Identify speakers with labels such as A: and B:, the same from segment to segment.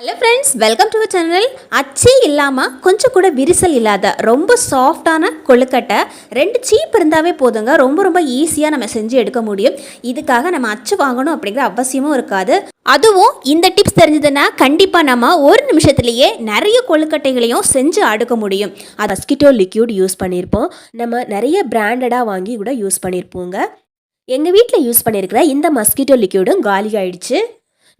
A: Hello friends welcome to channel அச்சே இல்லாமல் கொஞ்சம் கூட விரிசல் இல்லாத ரொம்ப சாஃப்டான கொழுக்கட்டை ரெண்டு சீப் இருந்தாவே போதுங்க. ரொம்ப ரொம்ப ஈஸியாக நம்ம செஞ்சு எடுக்க முடியும். இதுக்காக நம்ம அச்சு வாங்கணும் அப்படிங்கிற அவசியமும் இருக்காது. அதுவும் இந்த டிப்ஸ் தெரிஞ்சதுன்னா கண்டிப்பாக நம்ம ஒரு நிமிஷத்துலேயே நிறைய கொழுக்கட்டைகளையும் செஞ்சு அடுக்க முடியும். அது
B: மஸ்கிட்டோ லிக்யூட் யூஸ் பண்ணியிருப்போம் நம்ம நிறைய பிராண்டடாக வாங்கி கூட யூஸ் பண்ணியிருப்போங்க எங்கள் வீட்டில் யூஸ் பண்ணியிருக்கிற இந்த மஸ்கிட்டோ லிக்யூடும் காலி ஆயிடுச்சு.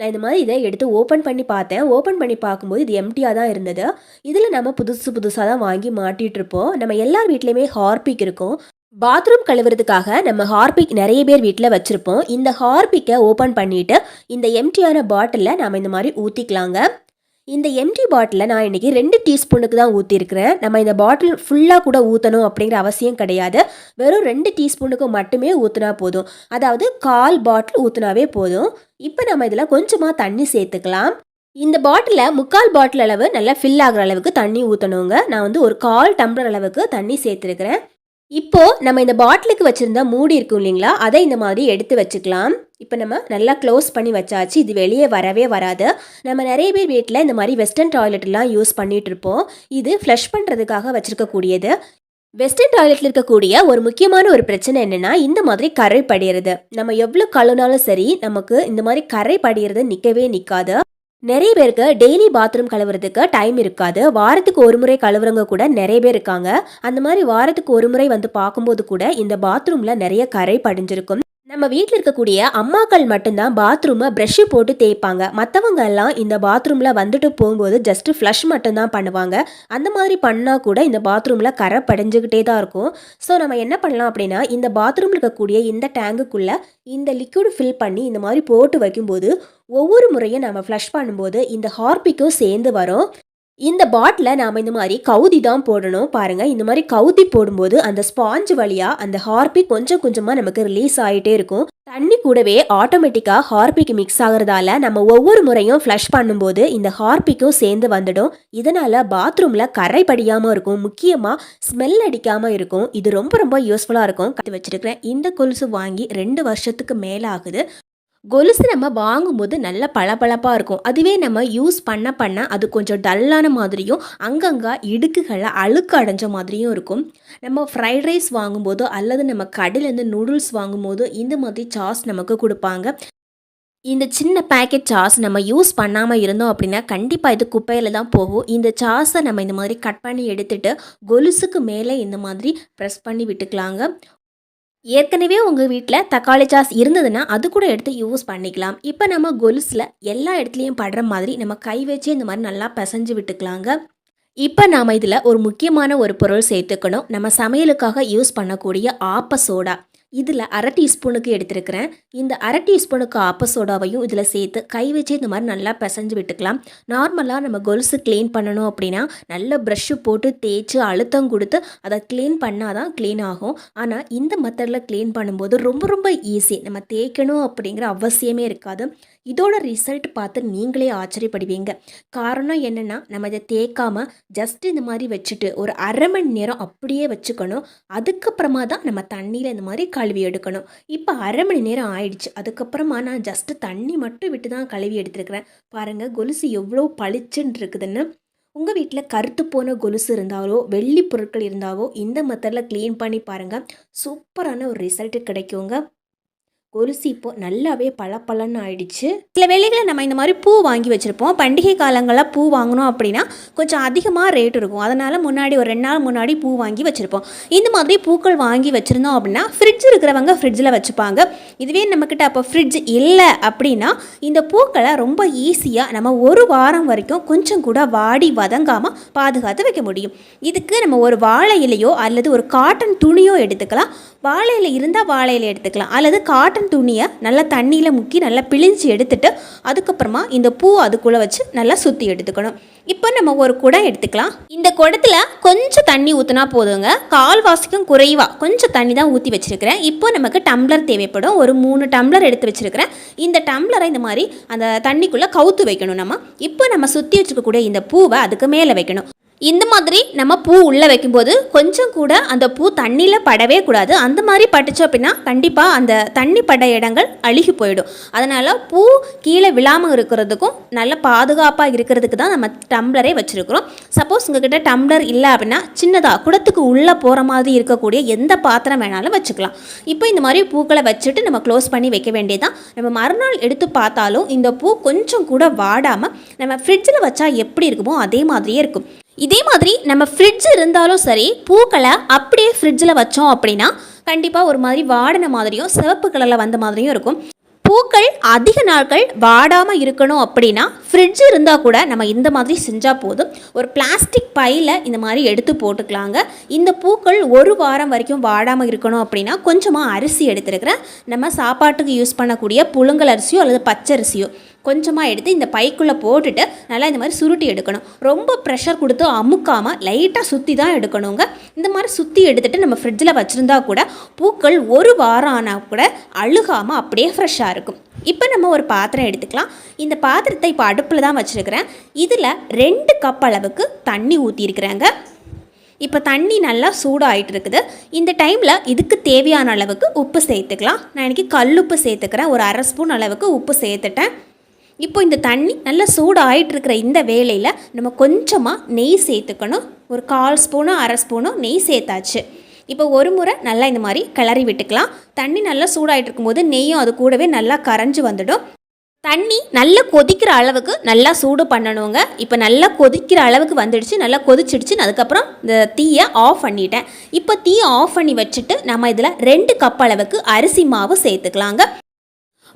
B: நான் இந்த மாதிரி இதை எடுத்து ஓப்பன் பண்ணி பார்த்தேன். ஓப்பன் பண்ணி பார்க்கும்போது இது எம்டியாக தான் இருந்தது. இதில் நம்ம புதுசு புதுசாக தான் வாங்கி மாட்டிகிட்ருப்போம் இருப்போம். நம்ம எல்லார் வீட்லேயுமே ஹார்பிக் இருக்கும். பாத்ரூம் கழுவுறதுக்காக நம்ம ஹார்பிக் நிறைய பேர் வீட்டில் வச்சுருப்போம். இந்த ஹார்பிக்கை ஓப்பன் பண்ணிவிட்டு இந்த எம்டியான பாட்டிலில் நம்ம இந்த மாதிரி ஊற்றிக்கலாங்க இந்த எம்டி பாட்டிலில் நான் இன்றைக்கி ரெண்டு டீஸ்பூனுக்கு தான் ஊற்றிருக்கிறேன் நம்ம இந்த பாட்டில் ஃபுல்லாக கூட ஊற்றணும் அப்படிங்கிற அவசியம் கிடையாது. வெறும் ரெண்டு டீஸ்பூனுக்கு மட்டுமே ஊற்றினா போதும். அதாவது கால் பாட்டில் ஊற்றினாவே போதும். இப்போ நம்ம இதில் கொஞ்சமாக தண்ணி சேர்த்துக்கலாம். இந்த பாட்டிலில் முக்கால் பாட்டில் அளவு நல்லா ஃபில் ஆகுற அளவுக்கு தண்ணி ஊற்றணுங்க நான் வந்து ஒரு கால் டம்ளர் அளவுக்கு தண்ணி சேர்த்துருக்கிறேன். இப்போ நம்ம இந்த பாட்டிலுக்கு வச்சுருந்தா மூடி இருக்கும் இல்லைங்களா? அதை இந்த மாதிரி எடுத்து வச்சுக்கலாம். இப்போ நம்ம நல்லா க்ளோஸ் பண்ணி வச்சாச்சு. இது வெளியே வரவே வராது. நம்ம நிறைய பேர் வீட்டில் இந்த மாதிரி வெஸ்டர்ன் டாய்லெட்லாம் யூஸ் பண்ணிட்டு இருப்போம். இது ஃப்ளஷ் பண்ணுறதுக்காக வச்சுருக்கக்கூடியது. வெஸ்டர்ன் டாய்லெட்டில் இருக்கக்கூடிய ஒரு முக்கியமான ஒரு பிரச்சனை என்னென்னா இந்த மாதிரி கரை படிகிறது நம்ம எவ்வளோ கழுனாலும் சரி நமக்கு இந்த மாதிரி கரை படிகிறது நிற்கவே நிற்காது நிறைய பேருக்கு டெய்லி பாத்ரூம் கழுவுறதுக்கு டைம் இருக்காது. வாரத்துக்கு ஒரு முறை கழுவுறவங்க கூட நிறைய பேர் இருக்காங்க. அந்த மாதிரி வாரத்துக்கு ஒரு முறை வந்து பார்க்கும்போது கூட இந்த பாத்ரூமில் நிறைய கரை படிஞ்சிருக்கும். நம்ம வீட்டில் இருக்கக்கூடிய அம்மாக்கள் மட்டும்தான் பாத்ரூமை ப்ரஷ்ஷு போட்டு தேய்ப்பாங்க. மற்றவங்க எல்லாம் இந்த பாத்ரூமில் வந்துட்டு போகும்போது ஜஸ்ட் ஃப்ளஷ் மட்டும்தான் பண்ணுவாங்க. அந்த மாதிரி பண்ணால் கூட இந்த பாத்ரூமில் கரை படைஞ்சுக்கிட்டே தான் இருக்கும். ஸோ நம்ம என்ன பண்ணலாம் அப்படின்னா இந்த பாத்ரூமில் இருக்கக்கூடிய இந்த டேங்குக்குள்ளே இந்த லிக்விட் ஃபில் பண்ணி இந்த மாதிரி போட்டு வைக்கும்போது ஒவ்வொரு முறையும் நம்ம ஃப்ளஷ் பண்ணும்போது இந்த ஹார்பிக்கும் சேர்ந்து வரும். இந்த பாட்டில் நாம் இந்த மாதிரி கவுதி தான் போடணும். பாருங்கள் இந்த மாதிரி கவுதி போடும்போது அந்த ஸ்பாஞ்ச் வழியாக அந்த ஹார்பிக் கொஞ்சம் கொஞ்சமாக நமக்கு ரிலீஸ் ஆகிட்டே இருக்கும். தண்ணி கூடவே ஆட்டோமேட்டிக்காக ஹார்பிக் மிக்ஸ் ஆகுறதால நம்ம ஒவ்வொரு முறையும் ஃப்ளஷ் பண்ணும்போது இந்த ஹார்பிக்கும் சேர்ந்து வந்துடும். இதனால் பாத்ரூமில் கரை படியாமல் இருக்கும் முக்கியமாக ஸ்மெல் அடிக்காமல் இருக்கும். இது ரொம்ப ரொம்ப யூஸ்ஃபுல்லாக இருக்கும். கற்று வச்சிருக்கிறேன். இந்த கொலுசு வாங்கி ரெண்டு வருஷத்துக்கு மேலே ஆகுது கொலுசு நம்ம வாங்கும்போது நல்ல பளபளப்பாக இருக்கும். அதுவே நம்ம யூஸ் பண்ண பண்ண அது கொஞ்சம் டல்லான மாதிரியும் அங்கங்கே இடுக்குகளில் அழுக்கு அடைஞ்ச மாதிரியும் இருக்கும். நம்ம ஃப்ரைட் ரைஸ் வாங்கும்போதோ அல்லது நம்ம கடையிலேருந்து நூடுல்ஸ் வாங்கும்போதோ இந்த மாதிரி சாஸ் நமக்கு கொடுப்பாங்க. இந்த சின்ன பேக்கெட் சாஸ் நம்ம யூஸ் பண்ணாமல் இருந்தோம் அப்படின்னா கண்டிப்பாக இது குப்பையில் தான் போகும். இந்த சாஸை நம்ம இந்த மாதிரி கட் பண்ணி எடுத்துகிட்டு கொலுசுக்கு மேலே இந்த மாதிரி ப்ரெஸ் பண்ணி விட்டுக்கலாங்க. ஏற்கனவே உங்கள் வீட்டில் தக்காளி சாஸ் இருந்ததுன்னா அது கூட எடுத்து யூஸ் பண்ணிக்கலாம். இப்போ நம்ம கொலுசில் எல்லா இடத்துலையும் படுற மாதிரி நம்ம கை வச்சு இந்த மாதிரி நல்லா பிசைஞ்சு விட்டுக்கலாங்க. இப்போ நாம் இதில் ஒரு முக்கியமான ஒரு பொருள் சேர்த்துக்கணும். நம்ம சமையலுக்காக யூஸ் பண்ணக்கூடிய ஆப்ப சோடா. இதில் அரை டீஸ்பூனுக்கு எடுத்திருக்கிறேன். இந்த அரை டீஸ்பூனுக்கு ஆப்ப சோடாவையும் இதில் சேர்த்து கை வச்சு இந்த மாதிரி நல்லா பிசைஞ்சு விட்டுக்கலாம். நார்மலாக நம்ம கொலுசு க்ளீன் பண்ணணும் அப்படின்னா நல்ல ப்ரஷ்ஷு போட்டு தேய்ச்சி அழுத்தம் கொடுத்து அதை க்ளீன் பண்ணால் தான் க்ளீன் ஆகும். ஆனால் இந்த மெத்தடில் க்ளீன் பண்ணும்போது ரொம்ப ரொம்ப ஈஸி நம்ம தேய்க்கணும் அப்படிங்கிற அவசியமே இருக்காது. இதோட ரிசல்ட் பார்த்து நீங்களே ஆச்சரியப்படுவீங்க. காரணம் என்னென்னா நம்ம இதை தேய்க்காமல் ஜஸ்ட் இந்த மாதிரி வச்சுட்டு ஒரு அரை மணி நேரம் அப்படியே வச்சுக்கணும். அதுக்கப்புறமா தான் நம்ம தண்ணியில் இந்த மாதிரி கழுவி எடுக்கணும். இப்போ அரை மணி நேரம் ஆயிடுச்சு. அதுக்கப்புறமா நான் ஜஸ்ட் தண்ணி மட்டும் விட்டு தான் கழுவி எடுத்துருக்கிறேன். பாருங்கள் கொலுசு எவ்வளோ பளிச்சுன்னு இருக்குதுன்னு. உங்கள் வீட்டில் கருத்து போன கொலுசு இருந்தாலோ வெள்ளி பொருட்கள் இருந்தாவோ இந்த மெத்தடில் க்ளீன் பண்ணி பாருங்கள் சூப்பரான ஒரு ரிசல்ட்டு கிடைக்குங்க. கொலுசு இப்போ நல்லாவே பளபளன்னு ஆயிடுச்சு.
A: சில வேலைகளை நம்ம இந்த மாதிரி பூ வாங்கி வச்சுருப்போம். பண்டிகை காலங்களில் பூ வாங்கணும் அப்படின்னா கொஞ்சம் அதிகமாக ரேட் இருக்கும். அதனால் முன்னாடி ஒரு ரெண்டு நாள் முன்னாடி பூ வாங்கி வச்சுருப்போம். இந்த மாதிரி பூக்கள் வாங்கி வச்சுருந்தோம் அப்படின்னா ஃப்ரிட்ஜ் இருக்கிறவங்க ஃப்ரிட்ஜில் வச்சுப்பாங்க. இதுவே நம்மக்கிட்ட அப்போ ஃப்ரிட்ஜ் இல்லை அப்படின்னா இந்த பூக்களை ரொம்ப ஈஸியாக நம்ம ஒரு வாரம் வரைக்கும் கொஞ்சம் கூட வாடி வதங்காமல் பாதுகாத்து வைக்க முடியும். இதுக்கு நம்ம ஒரு வாழை இலையோ அல்லது ஒரு காட்டன் துணியோ எடுத்துக்கலாம். வாழை இலை இருந்தால் வாழை இலை எடுத்துக்கலாம். அல்லது காட்டன் துணியை நல்லா தண்ணியில் முக்கி நல்லா பிழிஞ்சு எடுத்துட்டு அதுக்கப்புறமா இந்த பூ அதுக்குள்ளே வச்சு நல்லா சுற்றி எடுத்துக்கணும். இப்போ நம்ம ஒரு குடம் எடுத்துக்கலாம். இந்த குடத்துல கொஞ்சம் தண்ணி ஊற்றினா போதுங்க. கால்வாசிக்கும் குறைவாக கொஞ்சம் தண்ணி தான் ஊற்றி வச்சுருக்கிறேன். இப்போ நமக்கு டம்ளர் தேவைப்படும். ஒரு மூணு டம்ளர் எடுத்து வச்சிருக்கிறேன். இந்த டம்ளரை இந்த மாதிரி அந்த தண்ணிக்குள்ளே கவுத்து வைக்கணும் நம்ம. இப்போ நம்ம சுற்றி வச்சுக்கக்கூடிய இந்த பூவை அதுக்கு மேலே வைக்கணும்.
B: இந்த மாதிரி நம்ம பூ உள்ளே வைக்கும்போது கொஞ்சம் கூட அந்த பூ தண்ணியில் படவே கூடாது. அந்த மாதிரி பட்டுச்சு அப்படின்னா கண்டிப்பாக அந்த தண்ணி பட இடங்கள் அழுகி போயிடும். அதனால் பூ கீழே விழாமல் இருக்கிறதுக்கும் நல்ல பாதுகாப்பாக இருக்கிறதுக்கு தான் நம்ம டம்ளரே வச்சுருக்கிறோம். சப்போஸ் உங்ககிட்ட டம்ளர் இல்லை அப்படின்னா சின்னதாக குடத்துக்கு உள்ளே போகிற மாதிரி இருக்கக்கூடிய எந்த பாத்திரம் வேணாலும் வச்சுக்கலாம். இப்போ இந்த மாதிரி பூக்களை வச்சுட்டு நம்ம க்ளோஸ் பண்ணி வைக்க வேண்டியதான் நம்ம மறுநாள் எடுத்து பார்த்தாலும் இந்த பூ கொஞ்சம் கூட வாடாமல் நம்ம ஃப்ரிட்ஜில் வச்சா எப்படி இருக்குமோ அதே மாதிரியே இருக்கும். இதே மாதிரி நம்ம ஃப்ரிட்ஜ் இருந்தாலும் சரி பூக்களை அப்படியே ஃப்ரிட்ஜில் வச்சோம் அப்படின்னா கண்டிப்பாக ஒரு மாதிரி வாடின மாதிரியும் சிவப்பு கலரில் வந்த மாதிரியும் இருக்கும். பூக்கள் அதிக நாட்கள் வாடாமல் இருக்கணும் அப்படின்னா ஃப்ரிட்ஜ் இருந்தால் கூட நம்ம இந்த மாதிரி செஞ்சால் போதும். ஒரு பிளாஸ்டிக் பையில் இந்த மாதிரி எடுத்து போட்டுக்கலாங்க. இந்த பூக்கள் ஒரு வாரம் வரைக்கும் வாடாமல் இருக்கணும் அப்படின்னா கொஞ்சமாக அரிசி எடுத்துருக்கிறேன். நம்ம சாப்பாட்டுக்கு யூஸ் பண்ணக்கூடிய புழுங்கல் அரிசியோ அல்லது பச்சரிசியோ கொஞ்சமாக எடுத்து இந்த பைக்குள்ளே போட்டுட்டு நல்லா இந்த மாதிரி சுருட்டி எடுக்கணும். ரொம்ப ப்ரெஷர் கொடுத்து அமுக்காமல் லைட்டாக சுற்றி தான் எடுக்கணுங்க. இந்த மாதிரி சுற்றி எடுத்துகிட்டு நம்ம ஃப்ரிட்ஜில் வச்சுருந்தா கூட பூக்கள் ஒரு வாரம் ஆனால் கூட அழுகாமல் அப்படியே ஃப்ரெஷ்ஷாக இருக்கும். இப்போ நம்ம ஒரு பாத்திரம் எடுத்துக்கலாம். இந்த பாத்திரத்தை இப்போ அடுப்பில் தான் வச்சுருக்கிறேன். இதில் ரெண்டு கப் அளவுக்கு தண்ணி ஊற்றிருக்கிறேங்க இப்போ தண்ணி நல்லா சூடாகிட்டு இருக்குது. இந்த டைமில் இதுக்கு தேவையான அளவுக்கு உப்பு சேர்த்துக்கலாம். நான் இன்றைக்கி உப்பு சேர்த்துக்கிறேன். ஒரு அரை ஸ்பூன் அளவுக்கு உப்பு சேர்த்துட்டேன். இப்போ இந்த தண்ணி நல்லா சூடாகிட்டு இருக்கிற இந்த வேலையில் நம்ம கொஞ்சமாக நெய் சேர்த்துக்கணும். ஒரு கால் ஸ்பூனோ அரை ஸ்பூனோ நெய் சேர்த்தாச்சு. இப்போ ஒரு முறை நல்லா இந்த மாதிரி கிளறி விட்டுக்கலாம். தண்ணி நல்லா சூடாகிட்டு இருக்கும்போது நெய்யும் அது கூடவே நல்லா கரைஞ்சி வந்துடும். தண்ணி நல்லா கொதிக்கிற அளவுக்கு நல்லா சூடு பண்ணணுங்க. இப்போ நல்லா கொதிக்கிற அளவுக்கு வந்துடுச்சு நல்லா கொதிச்சிடுச்சு அதுக்கப்புறம் இந்த தீயை ஆஃப் பண்ணிட்டேன். இப்போ தீயை ஆஃப் பண்ணி வச்சுட்டு நம்ம இதில் ரெண்டு கப் அளவுக்கு அரிசி மாவு சேர்த்துக்கலாங்க.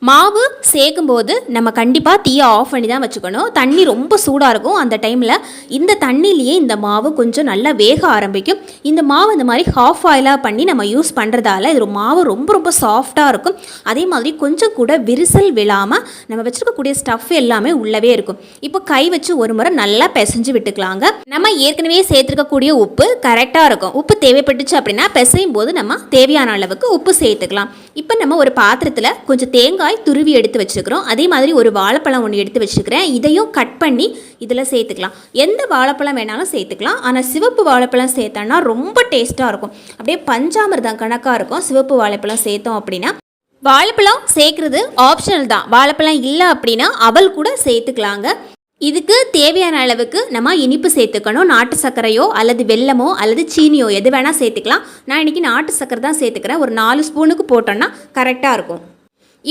B: மாவு சேர்க்கும்போது நம்ம கண்டிப்பாக தீயை ஆஃப் பண்ணி தான் வச்சுக்கணும். தண்ணி ரொம்ப சூடாக இருக்கும். அந்த டைமில் இந்த தண்ணியிலேயே இந்த மாவு கொஞ்சம் நல்லா வேக ஆரம்பிக்கும். இந்த மாவு இந்த மாதிரி ஹாஃப் ஆயிலாக பண்ணி நம்ம யூஸ் பண்ணுறதால இது மாவு ரொம்ப ரொம்ப சாஃப்டாக இருக்கும். அதே மாதிரி கொஞ்சம் கூட விரிசல் விழாமல் நம்ம வச்சுருக்கக்கூடிய ஸ்டஃப் எல்லாமே உள்ளவே இருக்கும். இப்போ கை வச்சு ஒரு முறை நல்லா பிசைஞ்சு விட்டுக்கலாங்க. நம்ம ஏற்கனவே சேர்த்துருக்கக்கூடிய உப்பு கரெக்டாக இருக்கும். உப்பு தேவைப்பட்டுச்சு அப்படின்னா பிசையும் போது நம்ம தேவையான அளவுக்கு உப்பு சேர்த்துக்கலாம். இப்போ நம்ம ஒரு பாத்திரத்தில் கொஞ்சம் தேங்காய் துருவி எடுத்து வச்சுருக்கிறோம். அதே மாதிரி ஒரு வாழைப்பழம் ஒன்று எடுத்து வச்சுருக்கிறேன். இதையும் கட் பண்ணி இதில் சேர்த்துக்கலாம். எந்த வாழைப்பழம் வேணாலும் சேர்த்துக்கலாம். ஆனால் சிவப்பு வாழைப்பழம் சேர்த்தோன்னா ரொம்ப டேஸ்ட்டாக இருக்கும். அப்படியே பஞ்சாமிர்தம் கணக்காக இருக்கும். சிவப்பு வாழைப்பழம் சேர்த்தோம் அப்படின்னா. வாழைப்பழம் சேர்க்குறது ஆப்ஷனல் தான். வாழைப்பழம் இல்லை அப்படின்னா அவல் கூட சேர்த்துக்கலாங்க. இதுக்கு தேவையான அளவுக்கு நம்ம இனிப்பு சேர்த்துக்கணும். நாட்டு சர்க்கரையோ அல்லது வெல்லமோ அல்லது சீனியோ எது வேணால் சேர்த்துக்கலாம். நான் இன்றைக்கி நாட்டு சர்க்கரை தான் சேர்த்துக்கிறேன். ஒரு நாலு ஸ்பூனுக்கு போட்டோன்னா கரெக்டாக இருக்கும்.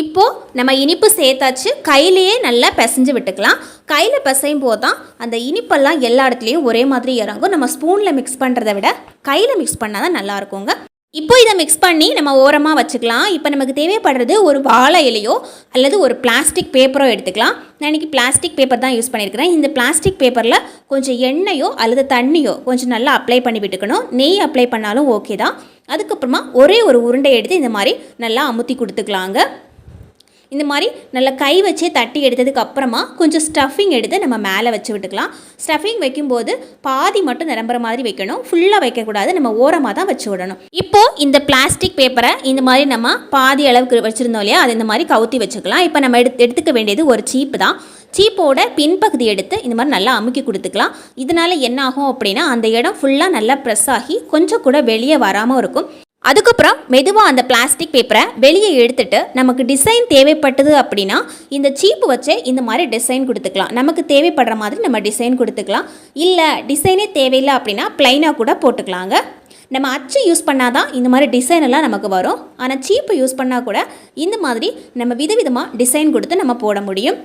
B: இப்போது நம்ம இனிப்பு சேர்த்தாச்சு கையிலையே நல்லா பிசைஞ்சு விட்டுக்கலாம். கையில் பிசையும் போது தான் அந்த இனிப்பெல்லாம் எல்லா இடத்துலையும் ஒரே மாதிரி இறங்கும். நம்ம ஸ்பூனில் மிக்ஸ் பண்ணுறதை விட கையில் மிக்ஸ் பண்ணால் தான் நல்லா இருக்குங்க. இப்போ இதை மிக்ஸ் பண்ணி நம்ம ஓரமாக வச்சுக்கலாம். இப்போ நமக்கு தேவைப்படுறது ஒரு வாழை இலையோ அல்லது ஒரு பிளாஸ்டிக் பேப்பரோ எடுத்துக்கலாம். நான் இன்றைக்கி பிளாஸ்டிக் பேப்பர் தான் யூஸ் பண்ணியிருக்கிறேன் இந்த பிளாஸ்டிக் பேப்பரில் கொஞ்சம் எண்ணெயோ அல்லது தண்ணியோ கொஞ்சம் நல்லா அப்ளை பண்ணி விட்டுக்கணும். நெய் அப்ளை பண்ணாலும் ஓகே தான். அதுக்கப்புறமா ஒரே ஒரு உருண்டை எடுத்து இந்த மாதிரி நல்லா அமுத்தி கொடுத்துக்கலாங்க. இந்த மாதிரி நல்லா கை வச்சே தட்டி எடுத்ததுக்கு அப்புறமா கொஞ்சம் ஸ்டஃபிங் எடுத்து நம்ம மேலே வச்சு விட்டுக்கலாம். ஸ்டஃபிங் வைக்கும்போது பாதி மட்டும் நிரம்புற மாதிரி வைக்கணும். ஃபுல்லாக வைக்கக்கூடாது. நம்ம ஓரமாக தான் வச்சு விடணும். இப்போது இந்த பிளாஸ்டிக் பேப்பரை இந்த மாதிரி நம்ம பாதி அளவுக்கு வச்சுருந்தோம் இல்லையா? அது இந்த மாதிரி கவுத்தி வச்சுக்கலாம். இப்போ நம்ம எடுத்து எடுத்துக்க வேண்டியது ஒரு சீப்பு தான். சீப்போட பின்பகுதி எடுத்து இந்த மாதிரி நல்லா அமுக்கி கொடுத்துக்கலாம். இதனால் என்ன ஆகும் அப்படின்னா அந்த இடம் ஃபுல்லாக நல்லா ப்ரெஸ் ஆகி கொஞ்சம் கூட வெளியே வராமல் இருக்கும். அதுக்கப்புறம் மெதுவாக அந்த பிளாஸ்டிக் பேப்பரை வெளியே எடுத்துட்டு நமக்கு டிசைன் தேவைப்பட்டது அப்படின்னா இந்த சீப்பு வச்சு இந்த மாதிரி டிசைன் கொடுத்துக்கலாம். நமக்கு தேவைப்படுற மாதிரி நம்ம டிசைன் கொடுத்துக்கலாம். இல்லை டிசைனே தேவையில்லை அப்படின்னா ப்ளைனாக கூட போட்டுக்கலாங்க. நம்ம அச்சு யூஸ் பண்ணால் தான் இந்த மாதிரி டிசைன் எல்லாம் நமக்கு வரும். ஆனால் சீப்பு யூஸ் பண்ணால் கூட இந்த மாதிரி நம்ம விதவிதமாக டிசைன் கொடுத்து நம்ம போட முடியும்.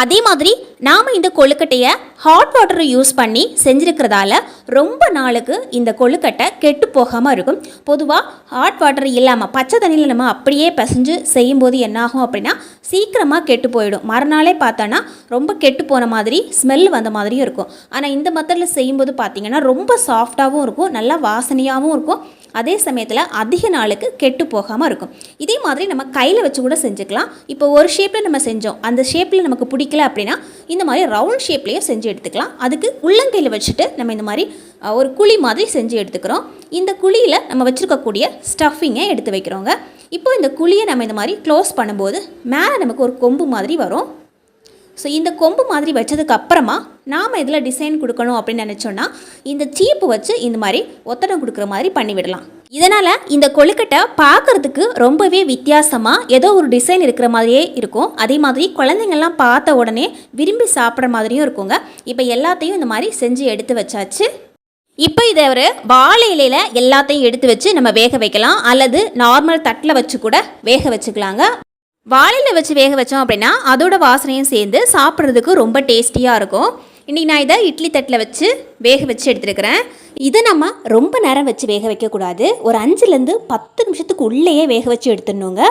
B: அதே மாதிரி நாம் இந்த கொழுக்கட்டையை ஹாட் வாட்டரை யூஸ் பண்ணி செஞ்சுருக்கிறதால ரொம்ப நாளுக்கு இந்த கொழுக்கட்டை கெட்டு போகாமல் இருக்கும். பொதுவாக ஹாட் வாட்டர் இல்லாமல் பச்சை தண்ணியில் நம்ம அப்படியே பிசைஞ்சு செய்யும்போது என்னாகும் அப்படின்னா சீக்கிரமாக கெட்டு போயிடும். மறுநாளே பார்த்தோன்னா ரொம்ப கெட்டு போன மாதிரி ஸ்மெல் வந்த மாதிரியும் இருக்கும். ஆனால் இந்த மெத்தடில் செய்யும்போது பார்த்திங்கன்னா ரொம்ப சாஃப்டாகவும் இருக்கும் நல்லா வாசனையாகவும் இருக்கும். அதே சமயத்தில் அதிக நாளுக்கு கெட்டு போகாமல் இருக்கும். இதே மாதிரி நம்ம கையில் வச்சு கூட செஞ்சுக்கலாம். இப்போ ஒரு ஷேப்பில் நம்ம செஞ்சோம். அந்த ஷேப்பில் நமக்கு பிடிக்கல அப்படின்னா இந்த மாதிரி ரவுண்ட் ஷேப்லேயும் செஞ்சு எடுத்துக்கலாம். அதுக்கு உள்ளங்கையில் வச்சுட்டு நம்ம இந்த மாதிரி ஒரு குழி மாதிரி செஞ்சு எடுத்துக்கிறோம். இந்த குழியில் நம்ம வச்சுருக்கக்கூடிய ஸ்டஃபிங்கை எடுத்து வைக்கிறோங்க. இப்போ இந்த குழியை நம்ம இந்த மாதிரி க்ளோஸ் பண்ணும்போது மேலே நமக்கு ஒரு கொம்பு மாதிரி வரும். ஸோ இந்த கொம்பு மாதிரி வச்சதுக்கு அப்புறமா நாம் இதில் டிசைன் கொடுக்கணும் அப்படின்னு நினச்சோன்னா இந்த சீப்பு வச்சு இந்த மாதிரி ஒத்தடம் கொடுக்குற மாதிரி பண்ணிவிடலாம் இதனால் இந்த கொழுக்கட்டை பார்க்கறதுக்கு ரொம்பவே வித்தியாசமாக ஏதோ ஒரு டிசைன் இருக்கிற மாதிரியே இருக்கும். அதே மாதிரி குழந்தைங்கள்லாம் பார்த்த உடனே விரும்பி சாப்பிட்ற மாதிரியும் இருக்குங்க. இப்போ எல்லாத்தையும் இந்த மாதிரி செஞ்சு எடுத்து வச்சாச்சு. இப்போ இதை ஒரு வாழை இலையில் எல்லாத்தையும் எடுத்து வச்சு நம்ம வேக வைக்கலாம். அல்லது நார்மல் தட்டில் வச்சு கூட வேக வச்சுக்கலாங்க. வாழையில் வச்சு வேக வச்சோம் அப்படின்னா அதோட வாசனையும் சேர்ந்து சாப்பிட்றதுக்கு ரொம்ப டேஸ்டியாக இருக்கும். இன்றைக்கி நான் இதை இட்லி தட்டில் வச்சு வேக வச்சு எடுத்துருக்கிறேன். இதை நம்ம ரொம்ப நேரம் வச்சு வேக வைக்கக்கூடாது ஒரு அஞ்சுலேருந்து பத்து நிமிஷத்துக்கு உள்ளேயே வேக வச்சு எடுத்துடணுங்க.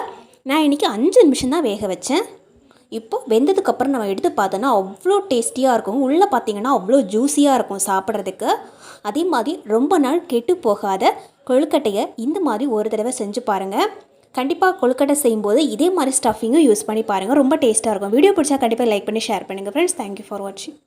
B: நான் இன்றைக்கி அஞ்சு நிமிஷம் தான் வேக வச்சேன். இப்போ வெந்ததுக்கப்புறம் நம்ம எடுத்து பார்த்தோன்னா அவ்வளோ டேஸ்டியாக இருக்கும். உள்ளே பார்த்தீங்கன்னா அவ்வளோ ஜூஸியாக இருக்கும் சாப்பிட்றதுக்கு. அதே மாதிரி ரொம்ப நாள் கெட்டு போகாத கொழுக்கட்டையை இந்த மாதிரி ஒரு தடவை செஞ்சு பாருங்கள் கண்டிப்பாக கொழுக்கட்டை செய்யும்போது இதே மாதிரி ஸ்டஃபிங்கும் யூஸ் பண்ணி பாருங்கள் ரொம்ப டேஸ்ட்டாக இருக்கும். வீடியோ பிடிச்சா கண்டிப்பாக லைக் பண்ணி ஷேர் பண்ணுங்கள் ஃப்ரெண்ட்ஸ் தேங்க்யூ ஃபார் வாட்சிங்